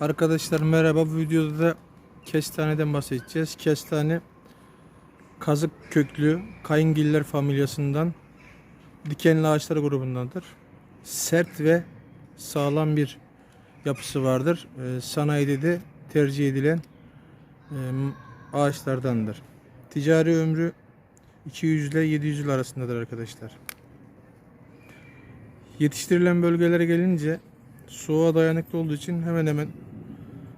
Arkadaşlar merhaba. Bu videoda da kestaneden bahsedeceğiz. Kestane kazık köklü kayıngiller familyasından dikenli ağaçlar grubundandır. Sert ve sağlam bir yapısı vardır. Ee, sanayide de tercih edilen e, ağaçlardandır. Ticari ömrü 200 ile 700 yıl arasındadır arkadaşlar. Yetiştirilen bölgelere gelince soğuğa dayanıklı olduğu için hemen hemen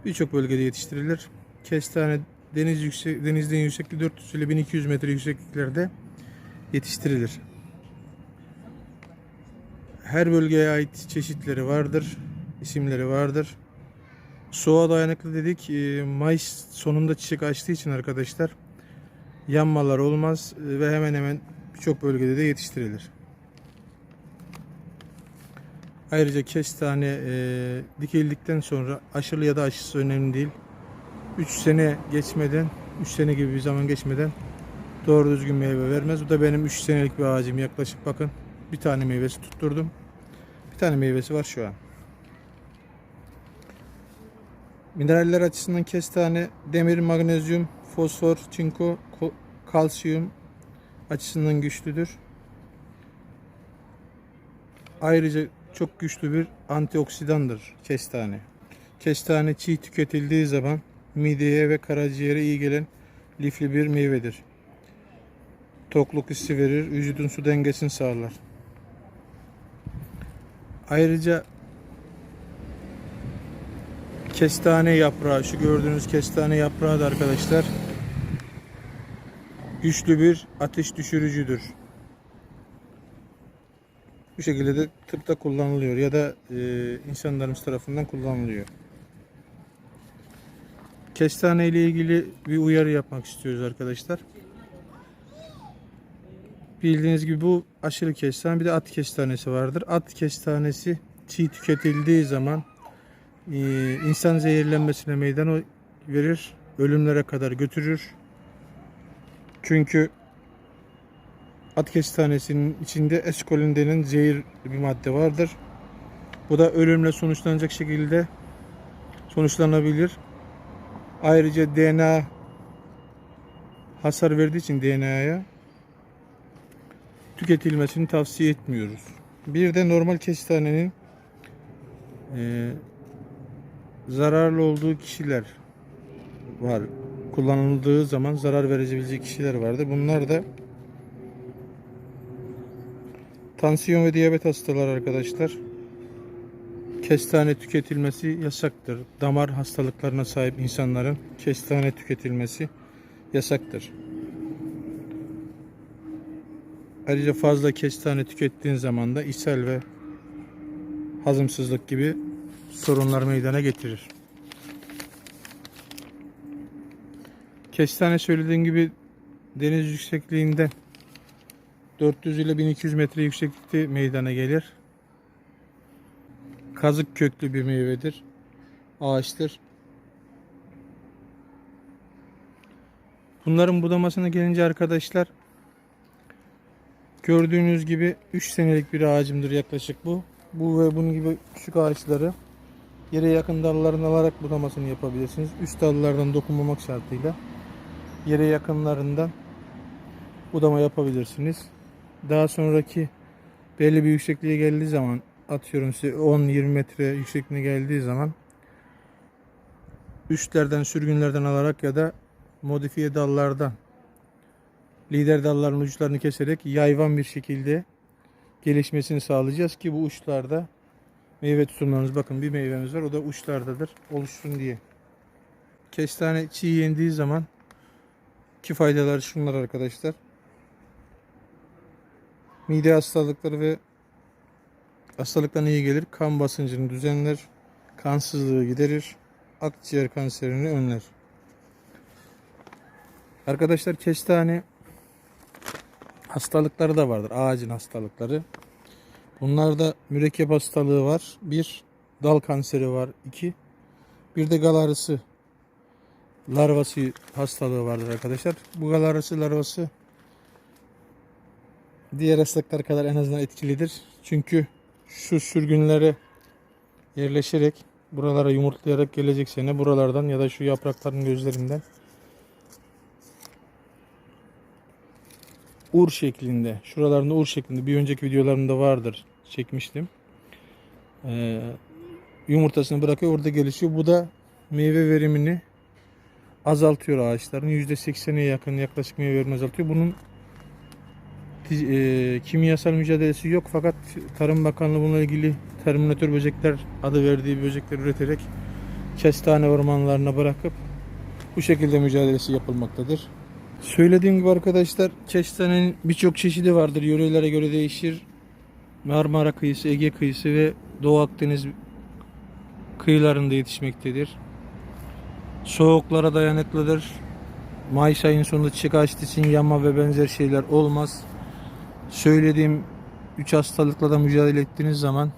birçok bölgede yetiştirilir. Kestane deniz yüksek, denizden yüksekliği 400 ile 1200 metre yüksekliklerde yetiştirilir. Her bölgeye ait çeşitleri vardır, isimleri vardır. Soğuğa dayanıklı dedik. e, Mayıs sonunda çiçek açtığı için arkadaşlar yanmalar olmaz e, ve hemen hemen birçok bölgede de yetiştirilir. Ayrıca kestane e, dikildikten sonra aşılı ya da aşısı önemli değil. 3 sene geçmeden, 3 sene gibi bir zaman geçmeden doğru düzgün meyve vermez. Bu da benim 3 senelik bir ağacım yaklaşık bakın. Bir tane meyvesi tutturdum. Bir tane meyvesi var şu an. Mineraller açısından kestane demir, magnezyum, fosfor, çinko, ko- kalsiyum açısından güçlüdür. Ayrıca çok güçlü bir antioksidandır kestane. Kestane çiğ tüketildiği zaman mideye ve karaciğere iyi gelen lifli bir meyvedir. Tokluk hissi verir, vücudun su dengesini sağlar. Ayrıca kestane yaprağı, şu gördüğünüz kestane yaprağı da arkadaşlar güçlü bir ateş düşürücüdür. Bu şekilde de tıpta kullanılıyor ya da e, insanlarımız tarafından kullanılıyor. Kestane ile ilgili bir uyarı yapmak istiyoruz arkadaşlar. Bildiğiniz gibi bu aşırı kestane bir de at kestanesi vardır. At kestanesi çiğ tüketildiği zaman e, insan zehirlenmesine meydan verir. Ölümlere kadar götürür. Çünkü at kestanesinin içinde eskolin denen zehir bir madde vardır. Bu da ölümle sonuçlanacak şekilde sonuçlanabilir. Ayrıca DNA hasar verdiği için DNA'ya tüketilmesini tavsiye etmiyoruz. Bir de normal kestanenin e, zararlı olduğu kişiler var. Kullanıldığı zaman zarar verebilecek kişiler vardır. Bunlar da Tansiyon ve diyabet hastaları arkadaşlar. Kestane tüketilmesi yasaktır. Damar hastalıklarına sahip insanların kestane tüketilmesi yasaktır. Ayrıca fazla kestane tükettiğin zaman da ishal ve hazımsızlık gibi sorunlar meydana getirir. Kestane söylediğim gibi deniz yüksekliğinde 400 ile 1200 metre yükseklikte meydana gelir. Kazık köklü bir meyvedir. Ağaçtır. Bunların budamasına gelince arkadaşlar gördüğünüz gibi 3 senelik bir ağacımdır yaklaşık bu. Bu ve bunun gibi küçük ağaçları yere yakın dallarını alarak budamasını yapabilirsiniz. Üst dallardan dokunmamak şartıyla yere yakınlarından budama yapabilirsiniz. Daha sonraki belli bir yüksekliğe geldiği zaman atıyorum size 10-20 metre yüksekliğine geldiği zaman üstlerden sürgünlerden alarak ya da modifiye dallardan lider dalların uçlarını keserek yayvan bir şekilde gelişmesini sağlayacağız ki bu uçlarda meyve tutumlarımız bakın bir meyvemiz var o da uçlardadır oluşsun diye. Kestane çiğ yendiği zaman ki faydaları şunlar arkadaşlar mide hastalıkları ve hastalıklarına iyi gelir. Kan basıncını düzenler. Kansızlığı giderir. Akciğer kanserini önler. Arkadaşlar kestane hastalıkları da vardır. Ağacın hastalıkları. Bunlarda mürekkep hastalığı var. Bir, dal kanseri var. İki, bir de gal arısı larvası hastalığı vardır arkadaşlar. Bu gal arısı larvası diğer hastalıklar kadar en azından etkilidir. Çünkü şu sürgünlere yerleşerek buralara yumurtlayarak gelecek sene buralardan ya da şu yaprakların gözlerinden ur şeklinde, şuralarında ur şeklinde bir önceki videolarımda vardır çekmiştim. Ee, yumurtasını bırakıyor orada gelişiyor. Bu da meyve verimini azaltıyor ağaçların. %80'e yakın yaklaşık meyve verimini azaltıyor. Bunun e, kimyasal mücadelesi yok fakat Tarım Bakanlığı bununla ilgili terminatör böcekler adı verdiği böcekler üreterek kestane ormanlarına bırakıp bu şekilde mücadelesi yapılmaktadır. Söylediğim gibi arkadaşlar kestanenin birçok çeşidi vardır. Yörelere göre değişir. Marmara kıyısı, Ege kıyısı ve Doğu Akdeniz kıyılarında yetişmektedir. Soğuklara dayanıklıdır. Mayıs ayının sonunda çiçek açtığı için yanma ve benzer şeyler olmaz. Söylediğim 3 hastalıkla da mücadele ettiğiniz zaman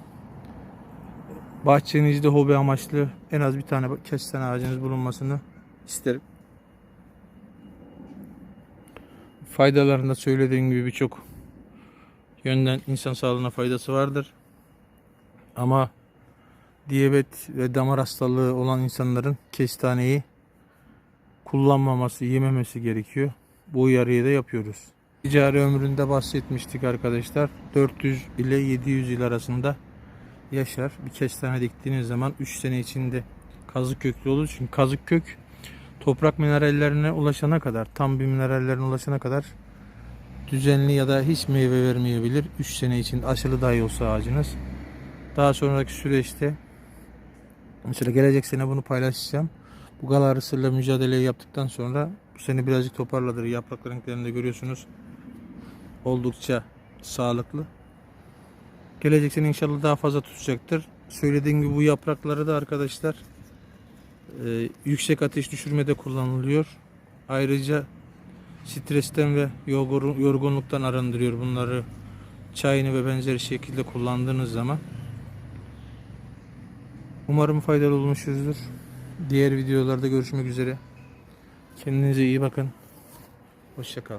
bahçenizde hobi amaçlı en az bir tane kestane ağacınız bulunmasını isterim. Faydalarında söylediğim gibi birçok yönden insan sağlığına faydası vardır. Ama diyabet ve damar hastalığı olan insanların kestaneyi kullanmaması, yememesi gerekiyor. Bu uyarıyı da yapıyoruz. Ticari ömründe bahsetmiştik arkadaşlar. 400 ile 700 yıl arasında yaşar. Bir kestane diktiğiniz zaman 3 sene içinde kazık köklü olur. Çünkü kazık kök toprak minerallerine ulaşana kadar, tam bir minerallerine ulaşana kadar düzenli ya da hiç meyve vermeyebilir. 3 sene için aşılı dahi olsa ağacınız. Daha sonraki süreçte mesela gelecek sene bunu paylaşacağım. Bu gal arısıyla mücadeleyi yaptıktan sonra bu sene birazcık toparladır. Yaprak renklerinde görüyorsunuz. Oldukça sağlıklı. Gelecek sene inşallah daha fazla tutacaktır. Söylediğim gibi bu yaprakları da arkadaşlar e, yüksek ateş düşürmede kullanılıyor. Ayrıca stresten ve yorgun- yorgunluktan arındırıyor bunları çayını ve benzeri şekilde kullandığınız zaman. Umarım faydalı olmuşuzdur. Diğer videolarda görüşmek üzere. Kendinize iyi bakın. Hoşçakal.